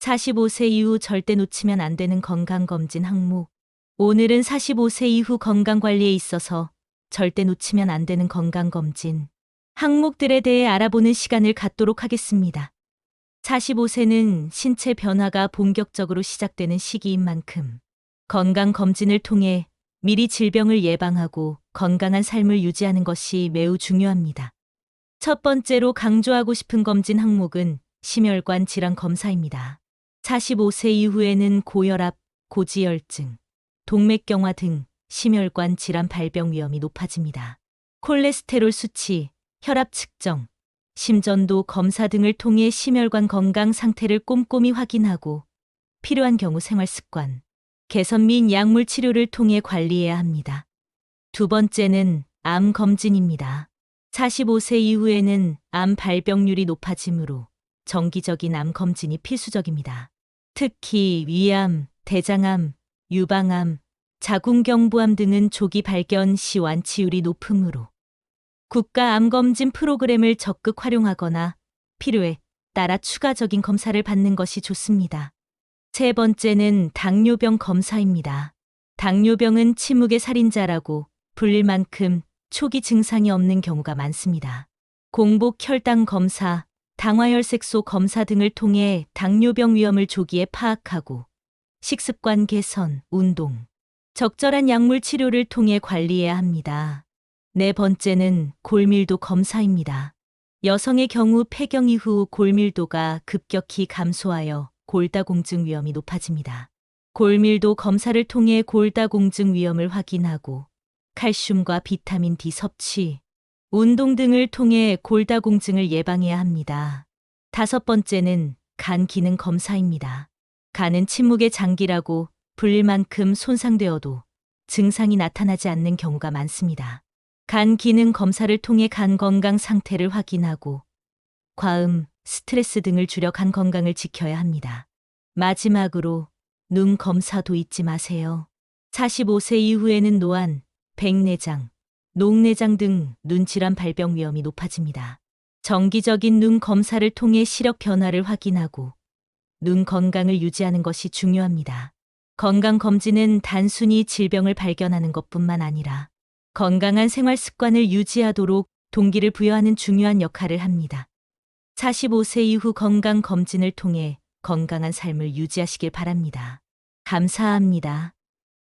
45세 이후 절대 놓치면 안 되는 건강검진 항목. 오늘은 45세 이후 건강관리에 있어서 절대 놓치면 안 되는 건강검진. 항목들에 대해 알아보는 시간을 갖도록 하겠습니다. 45세는 신체 변화가 본격적으로 시작되는 시기인 만큼 건강검진을 통해 미리 질병을 예방하고 건강한 삶을 유지하는 것이 매우 중요합니다. 첫 번째로 강조하고 싶은 검진 항목은 심혈관 질환 검사입니다. 45세 이후에는 고혈압, 고지혈증, 동맥경화 등 심혈관 질환 발병 위험이 높아집니다. 콜레스테롤 수치, 혈압 측정, 심전도 검사 등을 통해 심혈관 건강 상태를 꼼꼼히 확인하고 필요한 경우 생활 습관, 개선 및 약물 치료를 통해 관리해야 합니다. 두 번째는 암 검진입니다. 45세 이후에는 암 발병률이 높아지므로 정기적인 암 검진이 필수적입니다. 특히 위암, 대장암, 유방암, 자궁경부암 등은 조기 발견 시 완치율이 높으므로 국가 암검진 프로그램을 적극 활용하거나 필요에 따라 추가적인 검사를 받는 것이 좋습니다. 세 번째는 당뇨병 검사입니다. 당뇨병은 침묵의 살인자라고 불릴 만큼 초기 증상이 없는 경우가 많습니다. 공복 혈당 검사, 당화혈색소 검사 등을 통해 당뇨병 위험을 조기에 파악하고 식습관 개선, 운동, 적절한 약물 치료를 통해 관리해야 합니다. 네 번째는 골밀도 검사입니다. 여성의 경우 폐경 이후 골밀도가 급격히 감소하여 골다공증 위험이 높아집니다. 골밀도 검사를 통해 골다공증 위험을 확인하고 칼슘과 비타민 D 섭취, 운동 등을 통해 골다공증을 예방해야 합니다. 다섯 번째는 간 기능 검사입니다. 간은 침묵의 장기라고 불릴 만큼 손상되어도 증상이 나타나지 않는 경우가 많습니다. 간 기능 검사를 통해 간 건강 상태를 확인하고 과음, 스트레스 등을 줄여 간 건강을 지켜야 합니다. 마지막으로 눈 검사도 잊지 마세요. 45세 이후에는 노안, 백내장, 녹내장 등 눈질환 발병 위험이 높아집니다. 정기적인 눈 검사를 통해 시력 변화를 확인하고 눈 건강을 유지하는 것이 중요합니다. 건강 검진은 단순히 질병을 발견하는 것뿐만 아니라 건강한 생활 습관을 유지하도록 동기를 부여하는 중요한 역할을 합니다. 45세 이후 건강 검진을 통해 건강한 삶을 유지하시길 바랍니다. 감사합니다.